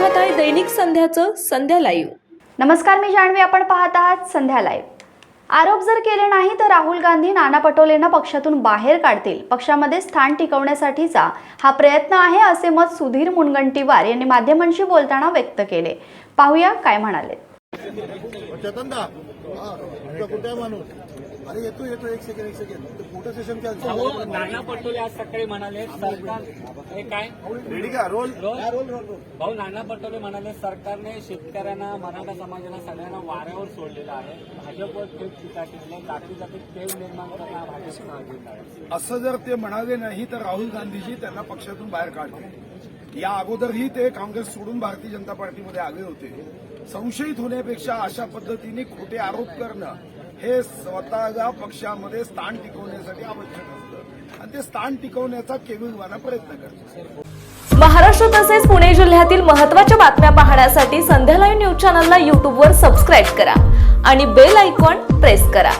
दैनिक संध्याचं संध्या live. नमस्कार मी जाणवी आपण पाहत आहात संध्या लाईव्ह. आरोप जर केले नाही तर राहुल गांधी नाना पटोलेंना पक्षातून बाहेर काढतील. पक्षामध्ये स्थान टिकवण्यासाठीचा हा प्रयत्न आहे असे मत सुधीर मुनगंटीवार यांनी माध्यमांशी बोलताना व्यक्त केले. पाहूया काय म्हणाले. हा अरे येतो येतो एक सेकंड एक सेकंड ते फोटो सेशन काय नाना पटोले आज सकाळी म्हणाले सरकार हे काय? रेडी का? Role role? रोल भाऊ नाना पटोले म्हणाले सरकारने शेतकऱ्यांना मराठा समाजाला सगळ्यांना वाऱ्यावर सोडलेलं आहे. भाजपवर थेट टीका केली जाती जातीत तेल निर्माण करणं हा भाजपचा अजेंडा आहे. असं जर ते म्हणाले नाही तर राहुल गांधीजी त्यांना पक्षातून बाहेर काढतील. या अगोदरही ते काँग्रेस सोडून भारतीय जनता पार्टीमध्ये आले होते. संशयित होण्यापेक्षा अशा पद्धतीने खोटे आरोप करणं हे स्वतःच्या पक्षामध्ये स्थान टिकवण्यासाठी आवश्यक असतं. आणि ते स्थान टिकवण्याचा केविलवाना प्रयत्न करतो महाराष्ट्र तसेच पुणे जिल्ह्यातील महत्त्वाच्या बातम्या पाहण्यासाठी संध्या लाईव्ह न्यूज चॅनलला यूट्यूबवर सबस्क्राईब करा आणि बेल आयकॉन प्रेस करा.